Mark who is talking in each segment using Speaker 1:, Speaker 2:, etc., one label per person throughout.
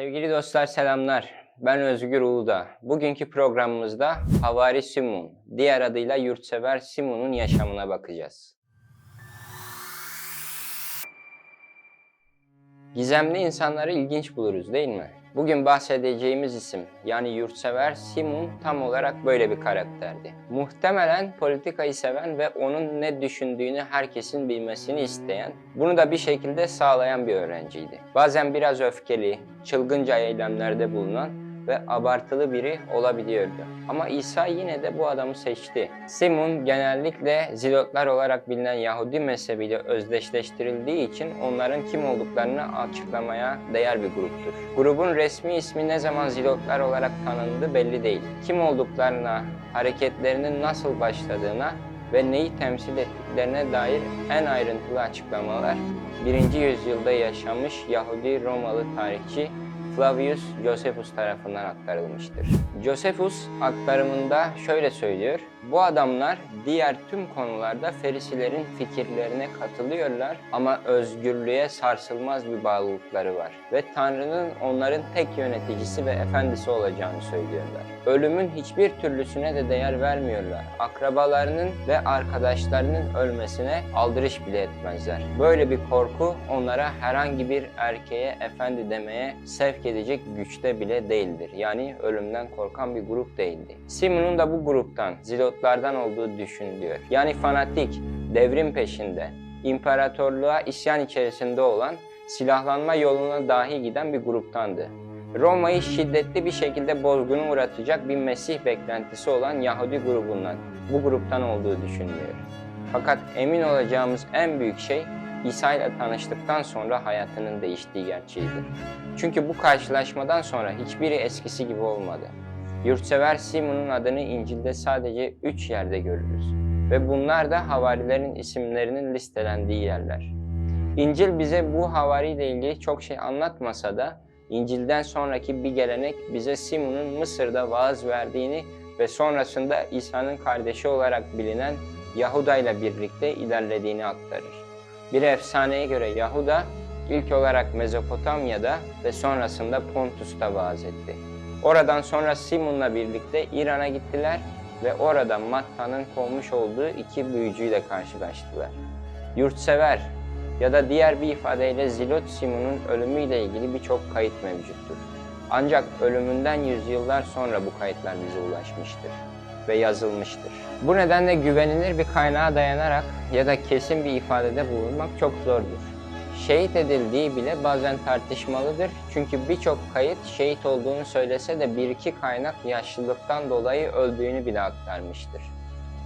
Speaker 1: Sevgili dostlar selamlar. Ben Özgür Uludağ. Bugünkü programımızda Havari Simon, diğer adıyla Yurtsever Simon'un yaşamına bakacağız. Gizemli insanları ilginç buluruz değil mi? Bugün bahsedeceğimiz isim yani yurtsever Simon tam olarak böyle bir karakterdi. Muhtemelen politikayı seven ve onun ne düşündüğünü herkesin bilmesini isteyen, bunu da bir şekilde sağlayan bir öğrenciydi. Bazen biraz öfkeli, çılgınca eylemlerde bulunan ve abartılı biri olabiliyordu. Ama İsa yine de bu adamı seçti. Simon genellikle zilotlar olarak bilinen Yahudi mezhebiyle özdeşleştirildiği için onların kim olduklarını açıklamaya değer bir gruptur. Grubun resmi ismi ne zaman zilotlar olarak tanındı belli değil. Kim olduklarına, hareketlerinin nasıl başladığına ve neyi temsil ettiklerine dair en ayrıntılı açıklamalar 1. yüzyılda yaşamış Yahudi Romalı tarihçi Flavius Josephus tarafından aktarılmıştır. Josephus aktarımında şöyle söylüyor. Bu adamlar diğer tüm konularda Ferisilerin fikirlerine katılıyorlar ama özgürlüğe sarsılmaz bir bağlılıkları var ve Tanrı'nın onların tek yöneticisi ve efendisi olacağını söylüyorlar. Ölümün hiçbir türlüsüne de değer vermiyorlar. Akrabalarının ve arkadaşlarının ölmesine aldırış bile etmezler. Böyle bir korku onlara herhangi bir erkeğe efendi demeye sevk edecek güçte bile değildir. Yani ölümden korkan bir grup değildi. Simon'un da bu gruptan, zilotlardan olduğu düşünülüyor. Yani fanatik, devrim peşinde, imparatorluğa isyan içerisinde olan, silahlanma yoluna dahi giden bir gruptandı. Roma'yı şiddetli bir şekilde bozguna uğratacak bir Mesih beklentisi olan Yahudi grubundan, bu gruptan olduğu düşünülüyor. Fakat emin olacağımız en büyük şey İsa ile tanıştıktan sonra hayatının değiştiği gerçeğidir. Çünkü bu karşılaşmadan sonra hiçbiri eskisi gibi olmadı. Yurtsever Simon'un adını İncil'de sadece üç yerde görürüz ve bunlar da havarilerin isimlerinin listelendiği yerler. İncil bize bu havariyle ilgili çok şey anlatmasa da İncil'den sonraki bir gelenek bize Simon'un Mısır'da vaaz verdiğini ve sonrasında İsa'nın kardeşi olarak bilinen Yahuda ile birlikte ilerlediğini aktarır. Bir efsaneye göre Yahuda ilk olarak Mezopotamya'da ve sonrasında Pontus'ta vaaz etti. Oradan sonra Simon'la birlikte İran'a gittiler ve orada Matta'nın kovmuş olduğu iki büyücüyle karşılaştılar. Yurtsever ya da diğer bir ifadeyle Zilot Simon'un ölümüyle ilgili birçok kayıt mevcuttur. Ancak ölümünden yüzyıllar sonra bu kayıtlar bize ulaşmıştır ve yazılmıştır. Bu nedenle güvenilir bir kaynağa dayanarak ya da kesin bir ifadede bulunmak çok zordur. Şehit edildiği bile bazen tartışmalıdır çünkü birçok kayıt şehit olduğunu söylese de bir iki kaynak yaşlılıktan dolayı öldüğünü bile aktarmıştır.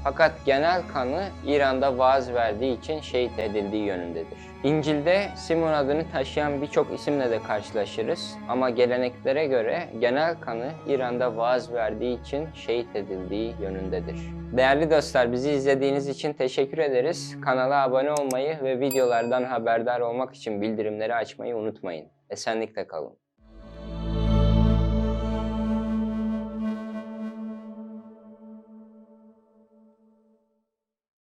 Speaker 1: Fakat genel kanı İran'da vaaz verdiği için şehit edildiği yönündedir. İncil'de Simon adını taşıyan birçok isimle de karşılaşırız ama geleneklere göre genel kanı İran'da vaaz verdiği için şehit edildiği yönündedir. Değerli dostlar bizi izlediğiniz için teşekkür ederiz. Kanala abone olmayı ve videolardan haberdar olmak için bildirimleri açmayı unutmayın. Esenlikle kalın.